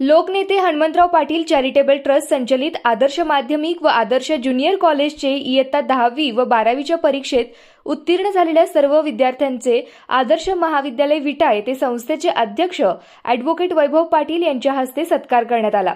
लोकनेते Hanumantrao Patil charitable trust संचलित आदर्श माध्यमिक व आदर्श ज्युनियर कॉलेजचे इयत्ता दहावी व बारावीच्या परीक्षेत उत्तीर्ण झालेल्या सर्व विद्यार्थ्यांचे आदर्श महाविद्यालय विटा येथे संस्थेचे अध्यक्ष अॅडव्होकेट वैभव पाटील यांच्या हस्ते सत्कार करण्यात आला.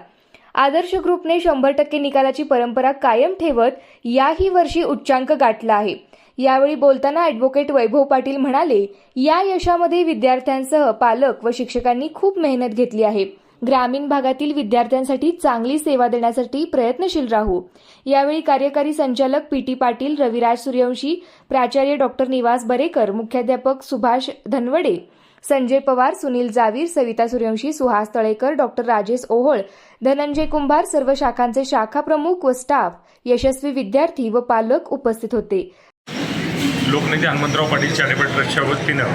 आदर्श ग्रुपने शंभर टक्के निकालाची परंपरा कायम ठेवत याही वर्षी उच्चांक गाठला आहे. यावेळी बोलताना अॅडव्होकेट वैभव पाटील म्हणाले या यशामध्ये विद्यार्थ्यांसह पालक व शिक्षकांनी खूप मेहनत घेतली आहे. ग्रामीण भागातील विद्यार्थ्यांसाठी चांगली सेवा देण्यासाठी प्रयत्नशील राहू. यावेळी कार्यकारी संचालक पी टी पाटील रविराज सूर्यवंशी प्राचार्य डॉक्टर निवास बरेकर मुख्याध्यापक सुभाष धनवडे संजय पवार सुनील जावीर सविता सूर्यवंशी सुहास तळेकर डॉक्टर राजेश ओहोळ धनंजय कुंभार सर्व शाखांचे शाखा प्रमुख व स्टाफ यशस्वी विद्यार्थी व पालक उपस्थित होते. लोकनेते हनुमंतराव पाटील ट्रस्टच्या वतीनं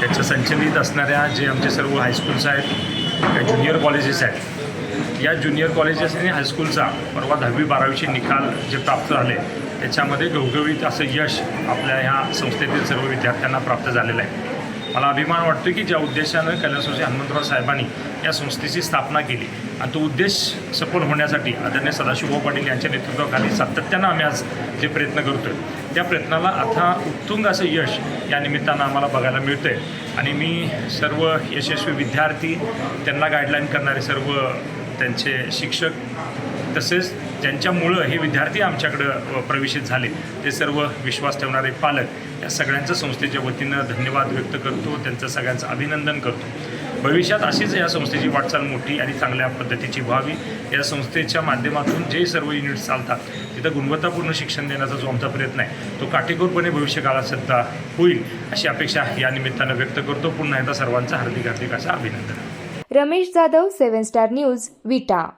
त्याच्या संचलित असणाऱ्या जे आमचे सर्व हायस्कूल्स आहेत या ज्युनियर कॉलेजेस आहेत. या ज्युनियर कॉलेजेस आणि हायस्कूलचा परवा दहावी बारावीचे निकाल जे प्राप्त झाले त्याच्यामध्ये घवघवीत असं यश आपल्या ह्या संस्थेतील सर्व विद्यार्थ्यांना प्राप्त झालेलं आहे. मला अभिमान वाटतो की ज्या उद्देशानं कैलासवासी हनुमंतराव साहेबांनी या संस्थेची स्थापना केली. आणि तो उद्देश सफल होण्यासाठी आदरणीय सदाशिवभाऊ पाटील यांच्या नेतृत्वाखाली सातत्यानं आम्ही आज जे प्रयत्न करतोय त्या प्रयत्नाला आता उत्तुंग असं यश या निमित्तानं आम्हाला बघायला मिळतं आहे आणि मी सर्व यशस्वी विद्यार्थी त्यांना गाईडलाईन करणारे सर्व त्यांचे शिक्षक तसेच ज्यांच्यामुळं हे विद्यार्थी आमच्याकडं प्रवेशित झाले ते सर्व विश्वास ठेवणारे पालक या सगळ्यांचं संस्थेच्या वतीनं धन्यवाद व्यक्त करतो त्यांचं सगळ्यांचं अभिनंदन करतो. भविष्यात अशीच या संस्थेची वाटचाल मोठी आणि चांगल्या पद्धतीची व्हावी. या संस्थेच्या माध्यमातून जे सर्व युनिट्स चालतात तिथं गुणवत्तापूर्ण शिक्षण देण्याचा जो आमचा प्रयत्न आहे तो काटेकोरपणे भविष्यकाळात सुद्धा होईल अशी अपेक्षा या निमित्तानं व्यक्त करतो. पुन्हा एकदा सर्वांचं हार्दिक हार्दिक असं अभिनंदन. Ramesh Jadhav seven star news Vita.